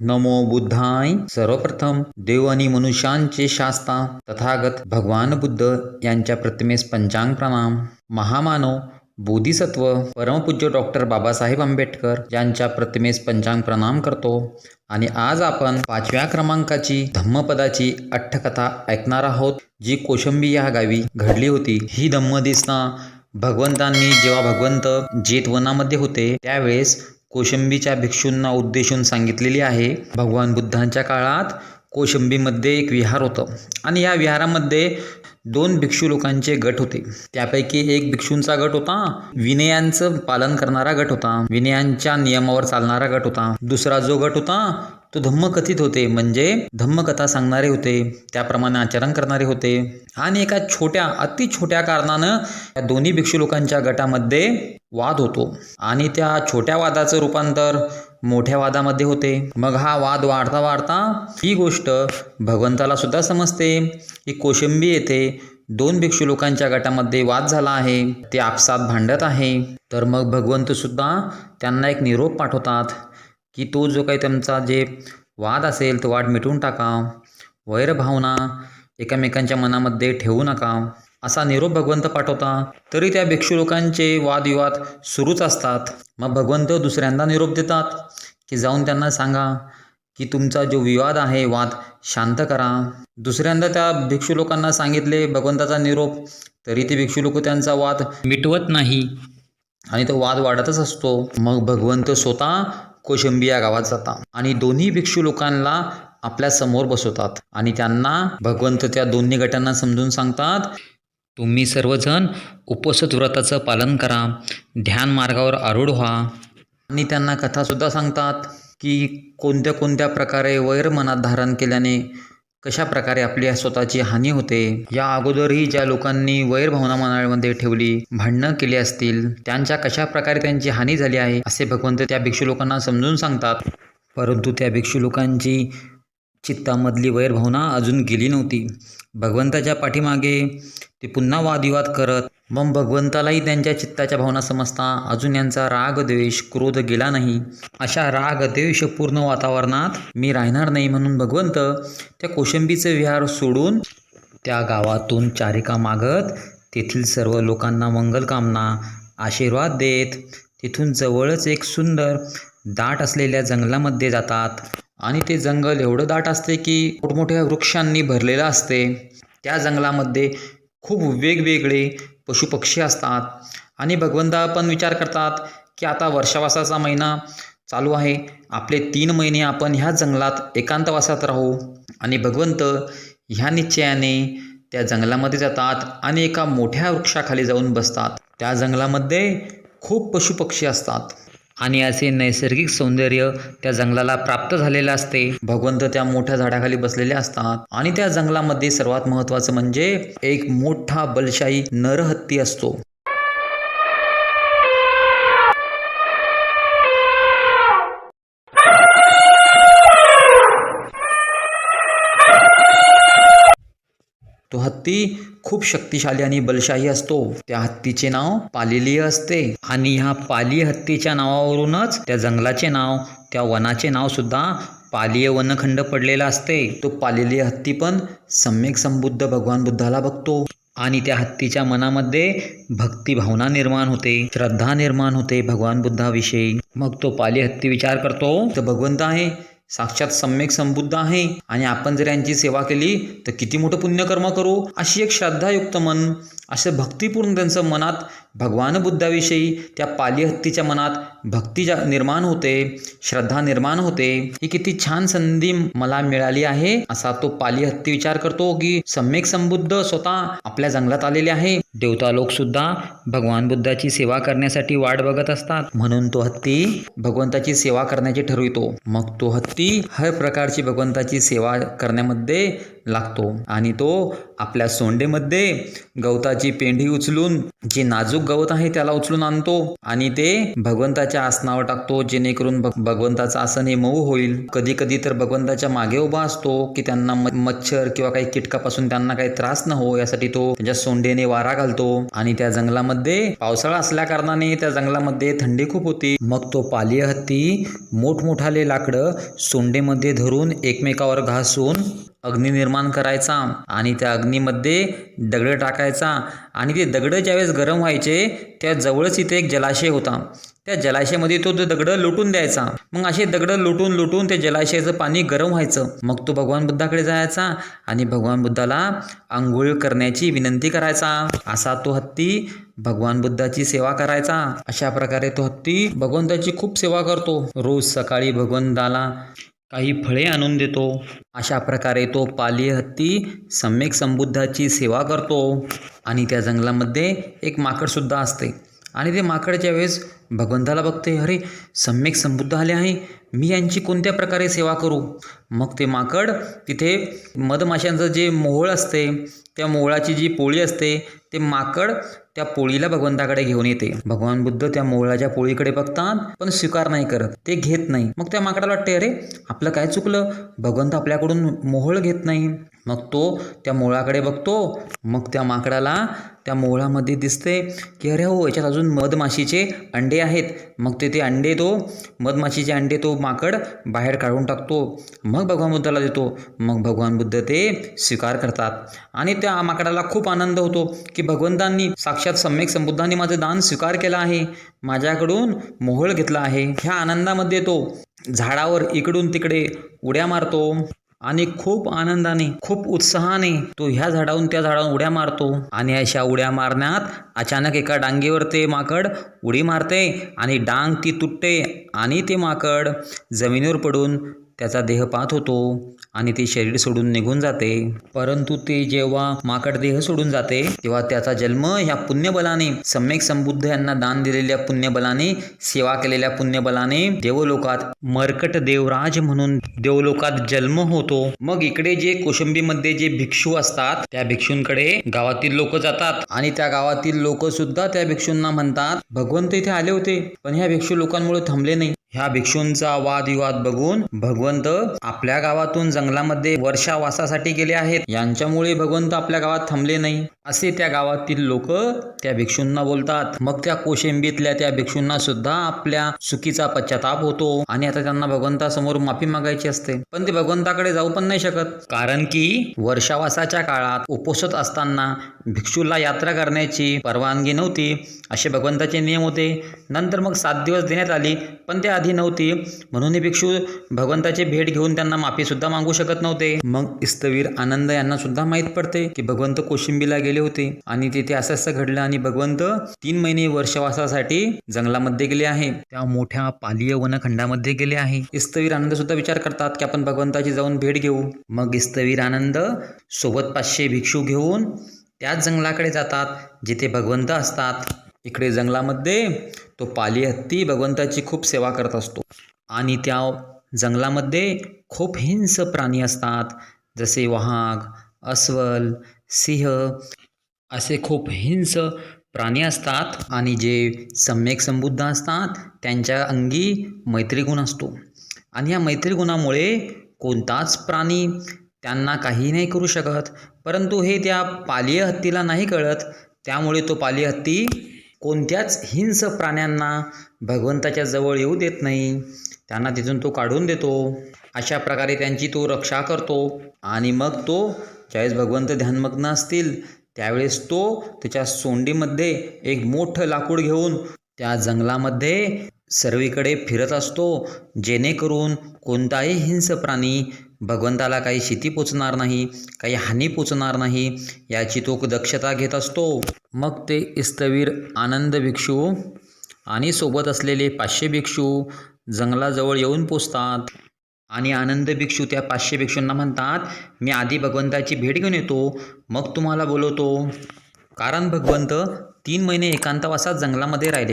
नमो बुद्धाय. सर्वप्रथम देव आणि मनुष्यांचे शास्ता तथागत भगवान बुद्ध यांच्या प्रतिमेस पंचांग प्रणाम महामानव बोधिसत्व परमपूज्य डॉक्टर बाबासाहेब आंबेडकर यांच्या प्रतिमेस पंचांग प्रणाम करतो. आणि आज आपण पाचव्या क्रमांकाची धम्मपदाची अठ्ठकथा ऐकणार आहोत जी कोशंबी या गावी घडली होती. ही धम्मदेसना भगवंतांनी जेव्हा भगवंत जेतवनामध्ये होते त्यावेळेस कोशंबीच्या भिक्षूंना उद्देशून सांगितलेली आहे. भगवान बुद्धांच्या काळात कोशंबीमध्ये एक विहार होतं आणि या विहारामध्ये दोन भिक्षू लोकांचे गट होते. त्यापैकी एक भिक्षूंचा गट होता. विनयांचं पालन करणारा गट होता. विनयांच्या नियमावर चालणारा गट होता. दुसरा जो गट होता तो धम्मकथित होते म्हणजे धम्मकथा सांगणारे होते त्याप्रमाणे आचरण करणारे होते. आणि एका छोट्या अति छोट्या कारणानं या दोन्ही भिक्षू लोकांच्या गटामध्ये वाद होतो. आणि त्या छोट्या वादाचं रूपांतर मोठ्या वादामध्ये होते. मग हा वाद वाढता वाढता ही गोष्ट भगवंताला सुद्धा समजते की कोशिंबी येथे दोन भिक्षू लोकांच्या गटामध्ये वाद झाला आहे ते आपसात भांडत आहे. तर मग भगवंत सुद्धा त्यांना एक निरोप पाठवतात. की तो जो काही त्यांचा जे वाद असेल तो वाद मिटवून टाका. वैरभावना एकमेकांच्या मनामध्ये ठेवू नका. असा निरोप भगवंत पाठवता तरी त्या भिक्षू लोकांचे वादविवाद सुरूच असतात. मग भगवंत दुसऱ्यांदा निरोप देतात की जाऊन त्यांना सांगा की तुमचा जो विवाद आहे वाद शांत करा. दुसऱ्यांदा त्या भिक्षू लोकांना सांगितले भगवंताचा निरोप तरी ते भिक्षू लोक त्यांचा वाद मिटवत नाही आणि तो वाद वाढतच असतो. मग भगवंत स्वतः कोशंबी या गावात जातात आणि दोन्ही भिक्षू लोकांना आपल्यासमोर बसवतात आणि त्यांना भगवंत त्या दोन्ही गटांना समजून सांगतात तुम्ही सर्वजण उपसत व्रताचं पालन करा. ध्यान मार्गावर आरूढ व्हा. आणि त्यांना कथासुद्धा सांगतात की कोणत्या कोणत्या प्रकारे वैर मनात धारण केल्याने कशा प्रकारे आपली स्वतःची हानी होते? या अगोदरही ज्या लोकांनी वैरभावना मनामध्ये ठेवली भांडणं केली असतील त्यांच्या कशा प्रकारे त्यांची हानी झाली आहे असे भगवंत त्या भिक्षू लोकांना समजून सांगतात. परंतु त्या भिक्षू लोकांची चित्तामधली वैरभावना अजून गेली नव्हती. भगवंताच्या पाठीमागे ते पुन्हा वादविवाद करत मग भगवंतालाही त्यांच्या चित्ताच्या भावना समजता अजून यांचा राग द्वेष क्रोध गेला नाही. अशा राग द्वेषपूर्ण वातावरणात मी राहणार नाही म्हणून भगवंत त्या कोशंबीचे विहार सोडून त्या गावातून चारिका मागत तेथील सर्व लोकांना मंगलकामना आशीर्वाद देत तिथून जवळच एक सुंदर दाट असलेल्या जंगलामध्ये जातात. आणि ते जंगल एवढं दाट असते की मोठमोठ्या वृक्षांनी भरलेलं असते. त्या जंगलामध्ये खूप वेगवेगळे पशुपक्षी असतात. आणि भगवंता पण विचार करतात की आता वर्षावासाचा महिना चालू आहे. आपले तीन महिने आपण ह्या जंगलात एकांतवासात राहू. आणि भगवंत ह्या निश्चयाने त्या जंगलामध्ये जातात आणि एका मोठ्या वृक्षाखाली जाऊन बसतात. त्या जंगलामध्ये खूप पशुपक्षी असतात. आणि असे नैसर्गिक सौंदर्य त्या जंगलाला प्राप्त झालेलं असते. भगवंत त्या मोठ्या झाडाखाली बसलेले असतात आणि त्या जंगलामध्ये सर्वात महत्वाचं म्हणजे एक मोठा बलशाही नरहत्ती असतो. तो हत्ती खूप शक्तिशाली आणि बलशाही असतो. त्या हत्तीचे नाव पालेलीय असते. आणि ह्या पाली हत्तीच्या नावावरूनच त्या जंगलाचे नाव त्या वनाचे नाव सुद्धा पालीय वनखंड पडलेला असते. तो पालेली हत्ती पण सम्यक संबुद्ध भगवान बुद्धाला बघतो. आणि त्या हत्तीच्या मनामध्ये भक्ती भावना निर्माण होते. श्रद्धा निर्माण होते भगवान बुद्धाविषयी. मग तो पाली हत्ती विचार करतो तर भगवंत आहे साक्षात सम्यक संबुद्ध आहे. आणि आपण जर यांची सेवा केली तर किती मोठं पुण्यकर्म करू? अशी एक श्रद्धायुक्त मन असं भक्तिपूर्ण त्यांचं मनात भगवान बुद्धाविषयी त्या पाली हत्तीच्या मनात भक्ती जा निर्माण होते श्रद्धा निर्माण होते ही किती छान संधी मला मिळाली आहे असा तो पाली हत्ती विचार करतो की सम्यक संबुद्ध स्वतः आपल्या जंगलात आलेले आहे. देवता लोक सुद्धा भगवान बुद्धाची सेवा करण्यासाठी वाट बघत असतात. म्हणून तो हत्ती भगवंताची सेवा करण्याचे ठरवितो. मग तो हत्ती हर प्रकारची भगवंताची सेवा करण्यामध्ये लागतो. आणि तो आपल्या सोंडेमध्ये गवताची गवताची पेंढी उचलून जे नाजूक गवत आहे त्याला उचलून आणतो आणि ते भगवंताच्या आसनावर टाकतो जेणेकरून भगवंताचं आसन हे मऊ होईल. कधी कधी तर भगवंताच्या मागे उभा असतो की त्यांना मच्छर किंवा काही कीटकापासून त्यांना काही त्रास न हो यासाठी तो त्याच्या सोंडेने वारा घालतो. आणि त्या जंगलामध्ये पावसाळा असल्या कारणाने त्या जंगलामध्ये थंडी खूप होती. मग तो पाली हत्ती मोठमोठाले लाकडं सोंडेमध्ये धरून एकमेकावर घासून अग्नी निर्माण करायचा आणि त्या अग्नीमध्ये दगड टाकायचा आणि ते दगड ज्यावेळेस गरम व्हायचे त्या जवळच इथे एक जलाशय होता. त्या जलाशयामध्ये तो ते दगड लोटून द्यायचा. मग असे दगड लोटून लोटून त्या जलाशयाचं पाणी गरम व्हायचं. मग तो भगवान बुद्धाकडे जायचा आणि भगवान बुद्धाला आंघोळ करण्याची विनंती करायचा. असा तो हत्ती भगवान बुद्धाची सेवा करायचा. अशा प्रकारे तो हत्ती भगवंताची खूप सेवा करतो. रोज सकाळी भगवंताला काही फळे आणून देतो. अशा प्रकारे तो पाली हत्ती सम्यक संबुद्धाची सेवा करतो. आणि त्या जंगलामध्ये एक माकडसुद्धा असते. आणि ते माकडच्या वेळेस भगवंताला बघते अरे सम्यक संबुद्ध आले आहे. मी यांची कोणत्या प्रकारे सेवा करू? मग ते माकड तिथे मधमाशांचं जे मोहोळ असते त्या मोहळाची जी पोळी असते ते माकड त्या पोळीला भगवंताकडे घेऊन येते. भगवान बुद्ध त्या मोहळाच्या पोळीकडे बघतात पण स्वीकार नाही करत. ते घेत नाही. मग त्या माकडाला वाटते अरे आपलं काय चुकलं? भगवंत आपल्याकडून मोहळ घेत नाही. मग तो त्या मोळाकडे बघतो मग त्या माकडाला त्या मोहळामध्ये दिसते की अरे हो याच्यात अजून मधमाशीचे अंडे आहेत. मग ते ते अंडे तो मधमाशीचे अंडे तो माकड बाहेर काढून टाकतो. मग भगवान बुद्धाला देतो. मग भगवान बुद्ध ते स्वीकार करतात. आणि त्या माकडाला खूप आनंद होतो की भगवंतांनी साक्षात सम्यक संबुद्धांनी माझं दान स्वीकार केलं आहे. माझ्याकडून मोहळ घेतला आहे. ह्या आनंदामध्ये तो झाडावर इकडून तिकडे उड्या मारतो. आणि खूप आनंदाने खूप उत्साहाने तो ह्या झाडाहून त्या झाडावर उड्या मारतो. आणि अशा उड्या मारण्यात अचानक एका डांगेवर ते माकड उडी मारते आणि डांग ती तुटते आणि ते माकड जमिनीवर पडून त्याचा देहपात होतो आणि ते शरीर सोडून निघून जाते. परंतु ते जेव्हा माकड देह सोडून जाते तेव्हा त्याचा जन्म ह्या पुण्यबलाने सम्यक संबुद्ध यांना दान दिलेल्या पुण्यबलाने सेवा केलेल्या पुण्यबलाने देवलोकात मर्कट देवराज म्हणून देवलोकात जन्म होतो. मग इकडे जे कोशंबीमध्ये जे भिक्षू असतात त्या भिक्षूंकडे गावातील लोक जातात आणि त्या गावातील लोक सुद्धा त्या भिक्षूंना म्हणतात भगवंत इथे आले होते पण ह्या भिक्षू लोकांमुळे थांबले नाही. ह्या भिक्षूंचा वादविवाद बघून भगवंत आपल्या गावातून जंगलामध्ये वर्षावासासाठी गेले आहेत. यांच्यामुळे भगवंत आपल्या गावात थांबले नाही. असे त्या गावातील लोक त्या भिक्षूंना बोलतात. मग त्या कोशिंबीतल्या त्या भिक्षूंना सुद्धा आपल्या चुकीचा पश्चाताप होतो आणि आता त्यांना भगवंतासमोर माफी मागायची असते. पण ते भगवंताकडे जाऊ पण नाही शकत. कारण की वर्षावासाच्या काळात उपोषत असताना भिक्षूला यात्रा करण्याची परवानगी नव्हती. असे भगवंताचे नियम होते. नंतर मग सात दिवस देण्यात आली पण ते आधी नव्हती. म्हणून हे भिक्षू भगवंताची भेट घेऊन त्यांना माफी सुद्धा मागू शकत नव्हते. मग इस्तवीर आनंद यांना सुद्धा माहीत पडते की भगवंत कोशिंबीला गेले. होते. आणि तिथे असं असं घडलं आणि भगवंत तीन महिने वर्षवासासाठी जंगलामध्ये गेले आहे. त्या मोठ्या पालीय वनखंडामध्ये गेले आहे. इस्तवीर आनंद सुद्धा विचार करतात की आपण भगवंताची जाऊन भेट घेऊ. मग इस्तवीर आनंद सोबत पाचशे भिक्षू घेऊन त्याच जंगलाकडे जातात जिथे भगवंत असतात. इकडे जंगलामध्ये तो पाली हत्ती भगवंताची खूप सेवा करत असतो. आणि त्या जंगलामध्ये खूप हिंस प्राणी असतात. जसे वाघ अस्वल सिंह असे खूप हिंस प्राणी असतात आणि जे सम्यक समबुद्ध असतात त्यांच्या अंगी मैत्रीगुण असतो. आणि या मैत्रीगुणामुळे कोणताच प्राणी त्यांना काही नाही करू शकत. परंतु हे त्या पालीय हत्तीला नाही कळत. त्यामुळे तो पालीय हत्ती कोणत्याच हिंस प्राण्यांना भगवंताच्या जवळ येऊ देत नाही. त्यांना तिथून तो काढून देतो. अशा प्रकारे त्यांची तो रक्षा करतो आणि मग तो ज्यावेळेस भगवंत ध्यानमग्न असतील त्यावेळेस तो त्याच्या सोंडीमध्ये एक मोठं लाकूड घेऊन त्या जंगलामध्ये सर्वीकडे फिरत असतो जेणेकरून कोणताही हिंस प्राणी भगवंताला काही क्षिती पोचणार नाही काही हानी पोचणार नाही याची तो दक्षता घेत असतो. मग ते इस्तवीर आनंद भिक्षू आणि सोबत असलेले पाचशे भिक्षू जंगलाजवळ येऊन पोचतात. आणि आनंद भिक्षू त्या पाचशे भिक्षूंना म्हणतात मी आधी भगवंताची भेट घेऊन येतो मग तुम्हाला बोलवतो. कारण भगवंत तीन महिने एकांतवासात जंगलामध्ये राहिले.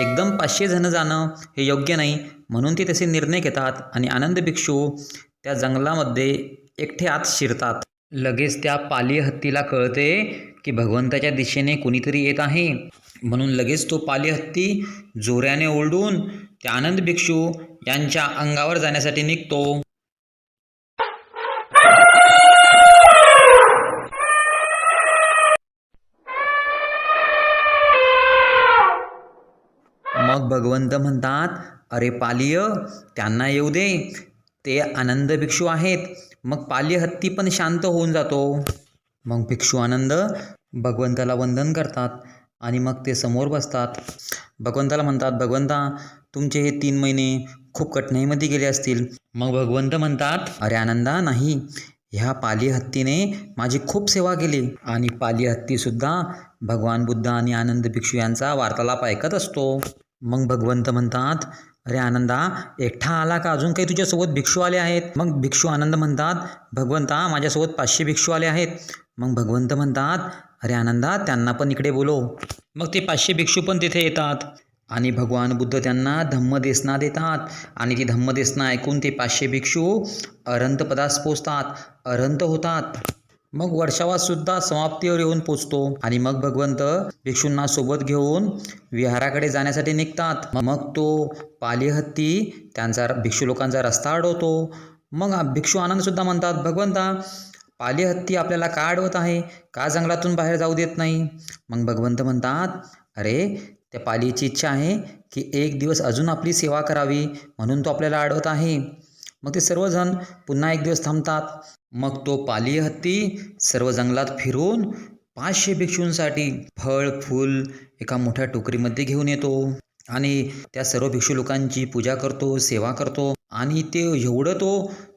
एकदम पाचशे जण जाणं हे योग्य नाही म्हणून ते तसे निर्णय घेतात आणि आनंद भिक्षू त्या जंगलामध्ये एकटे आत शिरतात. लगेच त्या पाली हत्तीला कळते की भगवंताच्या दिशेने कुणीतरी येत आहे. म्हणून लगेच तो पाली हत्ती जोऱ्याने ओरडून ते आनंद भिक्षू यांच्या अंगावर जाण्यासाठी निघतो. मग भगवंत म्हणतात अरे पालिय त्यांना येऊ दे. ते आनंद भिक्षू आहेत. मग पाली हत्ती पण शांत होऊन जातो. मग भिक्षू आनंद भगवंताला वंदन करतात. आणि मग ते समोर बसतात. भगवंताला म्हणतात भगवंता तुमचे हे तीन महिने खूप कठीणाईमध्ये गेले असतील. मग भगवंत म्हणतात अरे आनंदा नाही. ह्या पाली हत्तीने माझी खूप सेवा केली. आणि पाली हत्तीसुद्धा भगवान बुद्ध आणि आनंद भिक्षू यांचा वार्तालाप ऐकत असतो. मग भगवंत म्हणतात अरे आनंदा एकटा आला का? अजून काही तुझ्यासोबत भिक्षू आले आहेत. मग भिक्षू आनंद म्हणतात भगवंता माझ्यासोबत पाचशे भिक्षू आले आहेत. मग भगवंत म्हणतात अरे आनंदा त्यांना पण इकडे बोलव. मग ते पाचशे भिक्षू पण तिथे येतात. आणि भगवान बुद्ध त्यांना धम्मदेसना देतात. आणि ती धम्मदेसना ऐकून ते पाचशे भिक्षू अरंत पदास पोचतात. अरंत होतात. मग वर्षावासुद्धा समाप्तीवर येऊन पोचतो. आणि मग भगवंत भिक्षूंना सोबत घेऊन विहाराकडे जाण्यासाठी निघतात. मग तो पाली हत्ती त्यांचा भिक्षू लोकांचा रस्ता अडवतो. मग भिक्षू आनंदसुद्धा म्हणतात भगवंता पाली हत्ती आपल्याला का अडवत आहे? का जंगलातून बाहेर जाऊ देत नाही? मग भगवंत म्हणतात अरे त्या पालीची इच्छा आहे की एक दिवस अजून आपली सेवा करावी म्हणून तो आपल्याला अडवत आहे. मग ते सर्वजण पुन्हा एक दिवस थांबतात. मग तो पाली हत्ती सर्व जंगलात फिरून पाचशे भिक्षूंसाठी फळ फूल एका मोठ्या टोकरीमध्ये घेऊन येतो. आणि त्या सर्व भिक्षू लोकांची पूजा करतो सेवा करतो. आणि ते एवढं तो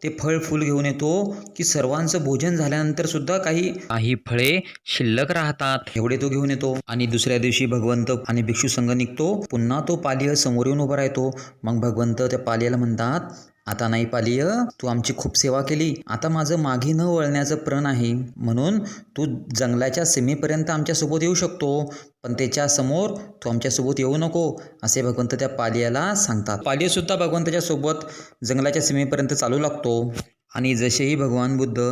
ते फळ फूल घेऊन येतो की सर्वांचं भोजन झाल्यानंतर सुद्धा काही काही फळे शिल्लक राहतात. एवढे तो घेऊन येतो. आणि दुसऱ्या दिवशी भगवंत आणि भिक्षू संघ निघतो. पुन्हा तो पालिय समोर येऊन उभा राहतो. मग भगवंत त्या पालियाला म्हणतात आता नाही पालिय तू आमची खूप सेवा केली. आता माझं मागे न वळण्याचं प्रण आहे. म्हणून तू जंगलाच्या सीमेपर्यंत आमच्यासोबत येऊ शकतो. पण त्याच्यासमोर तू आमच्यासोबत येऊ नको असे भगवंत त्या पालियाला सांगतात. पालियसुद्धा भगवंताच्या सोबत जंगलाच्या सीमेपर्यंत चालू लागतो. आणि जसेही भगवान बुद्ध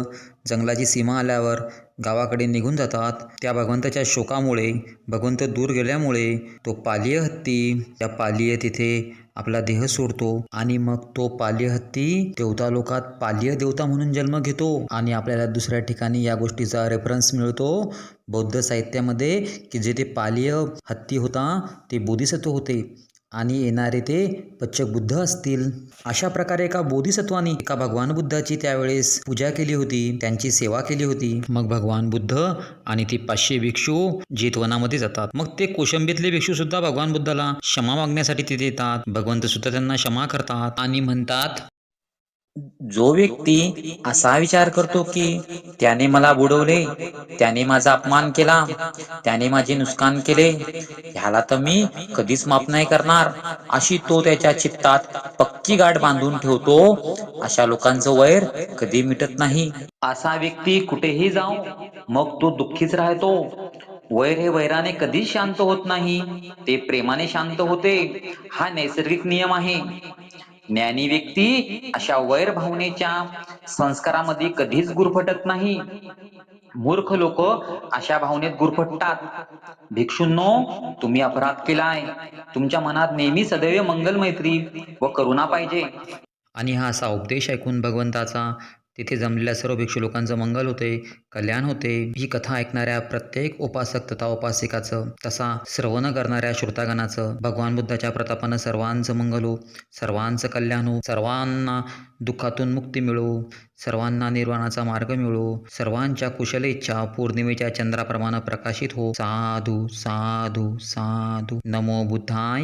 जंगलाची सीमा आल्यावर गावाकडे निघून जातात त्या भगवंताच्या शोकामुळे भगवंत दूर गेल्यामुळे तो पालिय हत्ती त्या पालिय तिथे आपला देह सोडतो आणि मग तो पालिय हत्ती देवता लोकात पाल्य देवता म्हणून जन्म घेतो आणि आपल्याला दुसऱ्या ठिकाणी या गोष्टीचा रेफरन्स मिळतो बौद्ध साहित्यामध्ये की जे ते पाल्य हत्ती होता ते बोधिसत्व होते. आणि येणारे ते पच्चक बुद्ध असतील. अशा प्रकारे एका बोधिसत्वाने एका भगवान बुद्धाची त्यावेळेस पूजा केली होती त्यांची सेवा केली होती. मग भगवान बुद्ध आणि ते पाचशे भिक्षू जेतवनामध्ये जातात. मग ते कोशंबीतले भिक्षू सुद्धा भगवान बुद्धाला क्षमा मागण्यासाठी तिथे येतात. भगवंत सुद्धा त्यांना क्षमा करतात आणि म्हणतात जो व्यक्ती असा विचार करतो की त्याने मला बुडवले त्याने माझा अपमान केला त्याने माझे नुकसान केले ह्याला तर मी कधीच माफ नाही करणार अशी तो त्याच्या चित्तात पक्की गाठ बांधून ठेवतो अशा लोकांचं वैर कधी मिटत नाही. असा व्यक्ती कुठेही जाऊ मग तो दुःखीच राहतो. वैर हे वैराने कधीच शांत होत नाही ते प्रेमाने शांत होते. हा नैसर्गिक नियम आहे. ज्ञानी व्यक्ती अशा वैर भावनेच्या संस्कारामध्ये कधीच गुरफटत नाही. मूर्ख लोक अशा भावनेत गुरफटतात. भिक्षूंनो तुम्ही अपराध केलाय. तुमच्या मनात नेहमी सदैव मंगल मैत्री व करुणा पाहिजे. आणि हा असा उपदेश ऐकून भगवंताचा तिथे जमलेल्या सर्व भिक्षू लोकांचं मंगल होते कल्याण होते. ही कथा ऐकणाऱ्या प्रत्येक उपासक तथा उपासिकाचं तसा श्रवण करणाऱ्या श्रोतागणाचं भगवान बुद्धाच्या प्रतापानं सर्वांचं मंगल हो सर्वांचं कल्याण हो सर्वांना दुःखातून मुक्ती मिळो सर्वांना निर्वाणाचा मार्ग मिळो सर्वांच्या कुशल इच्छा पौर्णिमेच्या चंद्राप्रमाणे प्रकाशित हो. साधू साधू साधू. नमो बुद्धाय.